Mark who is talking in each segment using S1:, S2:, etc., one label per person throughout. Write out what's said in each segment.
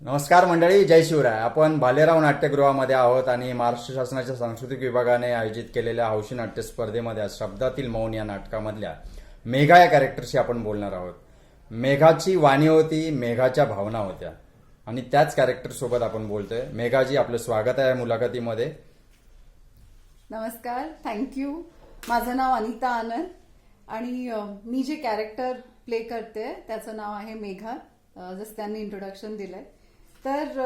S1: नमस्कार मंडळी जय शिवराय. आपण भालेराव नाट्यगृहामध्ये आहोत आणि महाराष्ट्र शासनाच्या सांस्कृतिक विभागाने आयोजित केलेल्या हौशी नाट्य स्पर्धेमध्ये शब्दातील मौन या नाटकामधल्या मेघा या कॅरेक्टरशी आपण बोलणार आहोत. मेघाची वाणी होती मेघाच्या भावना होत्या. आणि त्याच कॅरेक्टर सोबत आपण बोलतोय. मेघाजी आपलं स्वागत आहे या मुलाखतीमध्ये.
S2: नमस्कार थँक्यू माझं नाव अनिता आनंद आणि मी जे कॅरेक्टर प्ले करते त्याचं नाव आहे मेघा. जसं त्यांनी इंट्रोडक्शन दिलंय. तर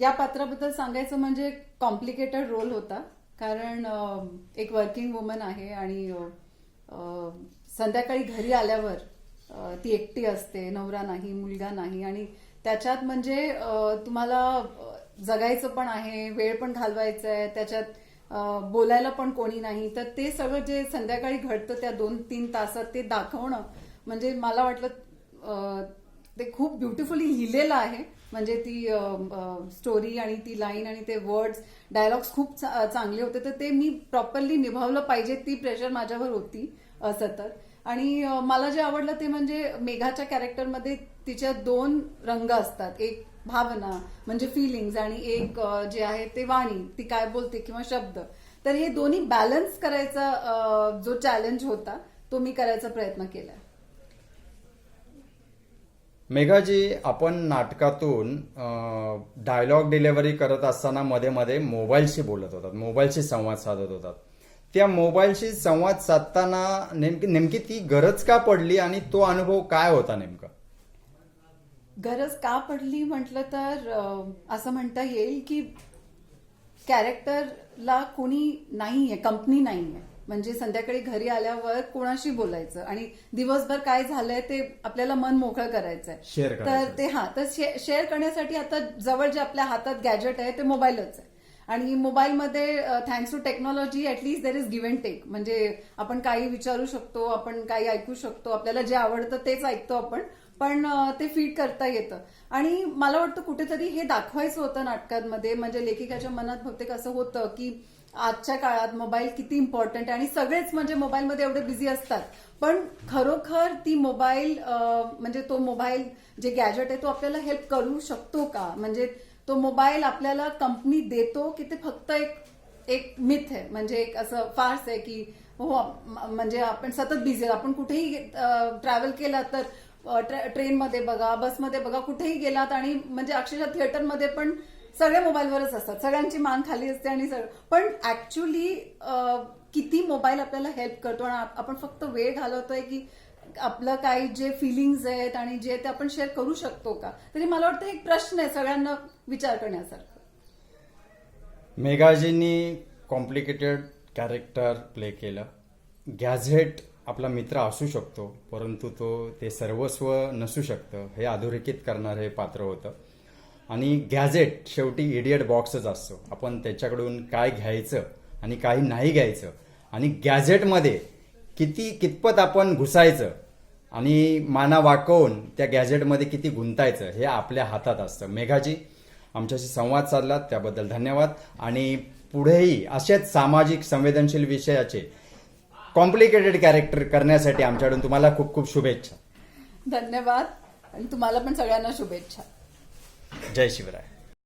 S2: या पात्राबद्दल सांगायचं म्हणजे कॉम्प्लिकेटेड रोल होता. कारण एक वर्किंग वुमन आहे आणि संध्याकाळी घरी आल्यावर ती एकटी असते नवरा नाही मुलगा नाही आणि त्याच्यात म्हणजे तुम्हाला जगायचं पण आहे वेळ पण घालवायचा आहे त्याच्यात बोलायला पण कोणी नाही. तर ते सगळं जे संध्याकाळी घडतं त्या दोन तीन तासात ते दाखवणं म्हणजे मला वाटलं ते खूप ब्युटिफुली लिहिलेलं आहे. म्हणजे ती स्टोरी आणि ती लाईन आणि ते वर्ड्स डायलॉग्स खूप चांगले होते. तर ते मी प्रॉपरली निभावलं पाहिजे ती प्रेशर माझ्यावर होती सतत. आणि मला जे आवडलं ते म्हणजे मेघाच्या कॅरेक्टरमध्ये तिच्या दोन रंग असतात. एक भावना म्हणजे फिलिंग्ज आणि एक जे आहे ते वाणी ती काय बोलते किंवा शब्द. तर हे दोन्ही बॅलन्स करायचा जो चॅलेंज होता तो मी करायचा प्रयत्न केला
S1: मेघाजी आपण नाटकातून डायलॉग डिलेवरी करत असताना मध्ये मध्ये मोबाईलशी बोलत होतात मोबाईलशी संवाद साधत होतात. त्या मोबाईलशी संवाद साधताना नेमकी नेमकी ती गरज का पडली आणि तो अनुभव काय होता नेमका?
S2: गरज का पडली म्हटलं तर असं म्हणता येईल की कॅरेक्टरला कोणी नाहीये कंपनी नाहीये. म्हणजे संध्याकाळी घरी आल्यावर कोणाशी बोलायचं? आणि दिवसभर काय झालंय ते आपल्याला मन मोकळं करायचंय. तर ते हा तर शेअर करण्यासाठी आता जवळ जे आपल्या हातात गॅजेट आहे ते मोबाईलच आहे. आणि मोबाईलमध्ये thanks to technology at least there is give and take म्हणजे आपण काही विचारू शकतो आपण काही ऐकू शकतो आपल्याला जे आवडतं तेच ऐकतो आपण पण ते फीड करता येतं. आणि मला वाटतं कुठेतरी हे दाखवायचं होतं नाटकांमध्ये म्हणजे लेखिकाच्या मनात बहुतेक असं होतं की आजच्या काळात मोबाईल किती इम्पॉर्टंट आहे आणि सगळेच म्हणजे मोबाईलमध्ये एवढे बिझी असतात. पण खरोखर ती मोबाईल म्हणजे तो मोबाईल जे गॅजेट आहे तो आपल्याला हेल्प करू शकतो का? म्हणजे तो मोबाईल आपल्याला कंपनी देतो की ते फक्त एक एक मिथ आहे? म्हणजे एक असं फार्स आहे की हो म्हणजे आपण सतत बिझी आपण कुठेही ट्रॅव्हल केला तर ट्रेनमध्ये बघा बसमध्ये बघा कुठेही गेलात आणि म्हणजे अक्षरशः थिएटरमध्ये पण सगळे मोबाईलवरच असतात. सगळ्यांची मान खाली असते आणि सगळं. पण ऍक्च्युली किती मोबाईल आपल्याला हेल्प करतो आणि आपण फक्त वेळ घालवतोय की आपलं काही जे फिलिंग्ज आहेत आणि जे ते आपण शेअर करू शकतो का? तरी मला वाटतं एक प्रश्न आहे सगळ्यांना विचार करण्यासारखं.
S1: मेघाजींनी कॉम्प्लिकेटेड कॅरेक्टर प्ले केलं. गॅझेट आपला मित्र असू शकतो परंतु तो ते सर्वस्व नसू शकतं. हे अधोरेखित करणारं हे पात्र होतं. आणि गॅझेट शेवटी इडियट बॉक्सच असतो. आपण त्याच्याकडून काय घ्यायचं आणि काही नाही घ्यायचं. आणि गॅझेटमध्ये किती कितपत आपण घुसायचं आणि माना वाकवून त्या गॅझेटमध्ये किती गुंतायचं हे आपल्या हातात असतं. मेघाजी आमच्याशी संवाद साधलात त्याबद्दल धन्यवाद. आणि पुढेही असेच सामाजिक संवेदनशील विषयाचे कॉम्प्लिकेटेड कॅरेक्टर करण्यासाठी आमच्याकडून तुम्हाला खूप खूप शुभेच्छा.
S2: धन्यवाद. आणि तुम्हाला पण सगळ्यांना शुभेच्छा.
S1: जय शिवराय